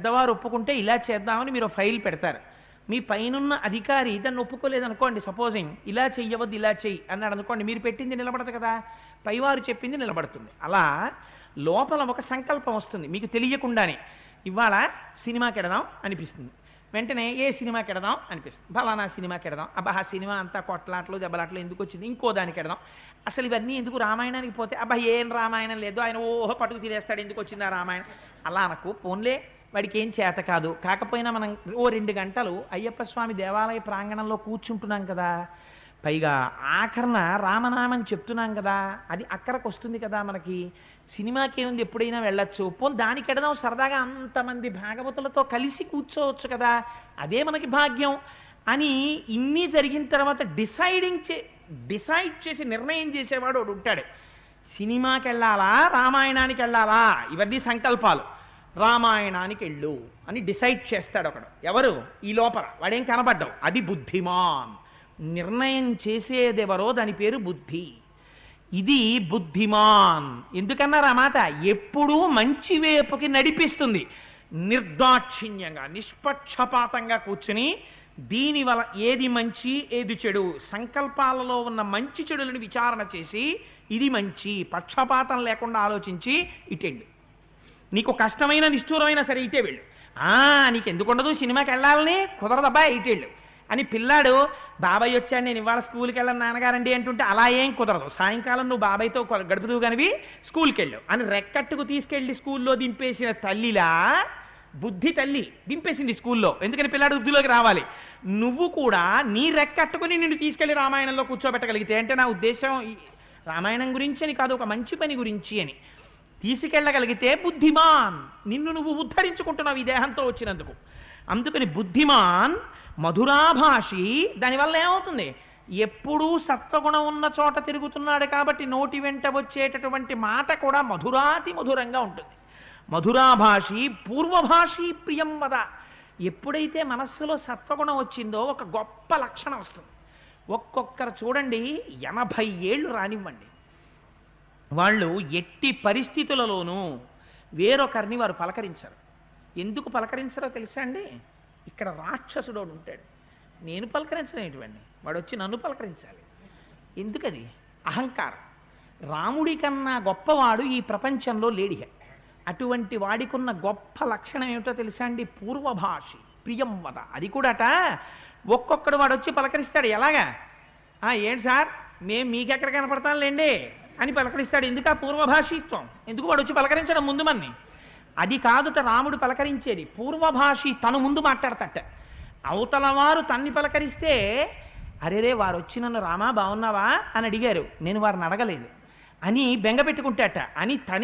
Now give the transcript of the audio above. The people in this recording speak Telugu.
పెద్దవారు ఒప్పుకుంటే ఇలా చేద్దామని మీరు ఫైల్ పెడతారు. మీ పైనున్న అధికారి దాన్ని ఒప్పుకోలేదనుకోండి సపోజింగ్ ఇలా చెయ్యవద్దు ఇలా చెయ్యి అన్నాడు అనుకోండి మీరు పెట్టింది నిలబడదు కదా. పైవారు చెప్పింది నిలబడుతుంది. అలా లోపల ఒక సంకల్పం వస్తుంది మీకు తెలియకుండానే. ఇవాళ సినిమాకి ఎడదాం అనిపిస్తుంది. వెంటనే ఏ సినిమాకి ఎడదాం అనిపిస్తుంది. ఫలానా సినిమాకి ఎడదాం. అబ్బా ఆ సినిమా అంతా కొట్లాట్లు దెబ్బలాట్లు ఎందుకు వచ్చింది? ఇంకో దానికి ఎడదాం. అసలు ఇవన్నీ ఎందుకు రామాయణానికి పోతే అబ్బా ఏం రామాయణం లేదు ఆయన ఓహో పట్టుకు తినేస్తాడు ఎందుకు వచ్చింది ఆ రామాయణం? అలా అనకు పోన్లే. వాడికి ఏం చేత కాదు. కాకపోయినా మనం ఓ రెండు గంటలు అయ్యప్ప స్వామి దేవాలయ ప్రాంగణంలో కూర్చుంటున్నాం కదా. పైగా ఆఖరణ రామనామని చెప్తున్నాం కదా. అది అక్కడికి వస్తుంది కదా మనకి. సినిమాకి ఏముంది? ఎప్పుడైనా వెళ్ళొచ్చు. పోనీ దానికి ఎడదాం సరదాగా అంతమంది భాగవతులతో కలిసి కూర్చోవచ్చు కదా. అదే మనకి భాగ్యం. అని ఇన్ని జరిగిన తర్వాత డిసైడింగ్ చే డిసైడ్ చేసి నిర్ణయం చేసేవాడు ఒకడు ఉంటాడు. సినిమాకి వెళ్ళాలా రామాయణానికి వెళ్ళాలా ఇవన్నీ సంకల్పాలు. రామాయణానికి వెళ్ళు అని డిసైడ్ చేస్తాడు ఒకడు. ఎవరు? ఈ లోపల. వాడేం కనబడ్డావు అది బుద్ధిమాన్. నిర్ణయం చేసేదెవరో దాని పేరు బుద్ధి. ఇది బుద్ధిమాన్. ఎందుకన్నారు ఆ మాట? ఎప్పుడూ మంచి వైపుకి నడిపిస్తుంది. నిర్దాక్షిణ్యంగా నిష్పక్షపాతంగా కూర్చుని దీని వల్ల ఏది మంచి ఏది చెడు సంకల్పాలలో ఉన్న మంచి చెడులను విచారణ చేసి ఇది మంచి పక్షపాతం లేకుండా ఆలోచించి ఇటెండు. నీకు కష్టమైన నిష్ఠూరమైన సరే ఇటే వెళ్ళు. ఆ నీకు ఎందుకు ఉండదు సినిమాకి వెళ్ళాలని కుదరదబ్బా ఇటేళ్ళు అని పిల్లాడు బాబాయ్ వచ్చాడు నేను ఇవాళ స్కూల్కి వెళ్ళను నాన్నగారండి అంటుంటే అలా ఏం కుదరదు. సాయంకాలం నువ్వు బాబాయ్తో గడుపుతూ కనివి స్కూల్కి వెళ్ళు. అని రెక్కట్టుకు తీసుకెళ్ళి స్కూల్లో దింపేసిన తల్లిలా బుద్ధి తల్లి దింపేసింది స్కూల్లో. ఎందుకని పిల్లాడు బుద్ధిలోకి రావాలి? నువ్వు కూడా నీ రెక్కట్టుకుని నిన్ను తీసుకెళ్ళి రామాయణంలో కూర్చోబెట్టగలిగితే అంటే నా ఉద్దేశం రామాయణం గురించి అని కాదు ఒక మంచి పని గురించి అని. తీసుకెళ్ళగలిగితే బుద్ధిమాన్. నిన్ను నువ్వు ఉద్ధరించుకుంటున్నావు ఈ దేహంతో వచ్చినందుకు. అందుకని బుద్ధిమాన్ మధురాభాషి దానివల్ల ఏమవుతుంది? ఎప్పుడూ సత్వగుణం ఉన్న చోట తిరుగుతున్నాడు కాబట్టి నోటి వెంట వచ్చేటటువంటి మాట కూడా మధురాతి మధురంగా ఉంటుంది. మధురాభాషి పూర్వభాషి ప్రియం వద. ఎప్పుడైతే మనస్సులో సత్వగుణం వచ్చిందో ఒక గొప్ప లక్షణం వస్తుంది. ఒక్కొక్కరు చూడండి ఎనభై ఏళ్ళు రానివ్వండి. వాళ్ళు ఎట్టి పరిస్థితులలోనూ వేరొకరిని వారు పలకరించరు. ఎందుకు పలకరించరో తెలుసా అండి? ఇక్కడ రాక్షసుడు ఉంటాడు. నేను పలకరించలేటువంటి వాడు వచ్చి నన్ను పలకరించాలి. ఎందుకది? అహంకారం. రాముడి కన్నా గొప్పవాడు ఈ ప్రపంచంలో లేడిహ అటువంటి వాడికున్న గొప్ప లక్షణం ఏమిటో తెలుసా అండి? పూర్వభాషి ప్రియం వద. అది కూడాట ఒక్కొక్కడు వాడు వచ్చి పలకరిస్తాడు. ఎలాగా? ఏంటి సార్? మేము మీకెక్కడ కనపడతాంలేండి అని పలకరిస్తాడు. ఎందుకు ఆ పూర్వభాషిత్వం? ఎందుకు వాడు వచ్చి పలకరించడం ముందు మన్ని? అది కాదుట రాముడు పలకరించేది. పూర్వభాషి తను ముందు మాట్లాడతట అవతల వారు తన్ని పలకరిస్తే అరేరే వారు వచ్చి నన్ను రామా బాగున్నావా? అని అడిగారు. నేను వారిని అడగలేదు. అని బెంగ పెట్టుకుంటాట. అని తనే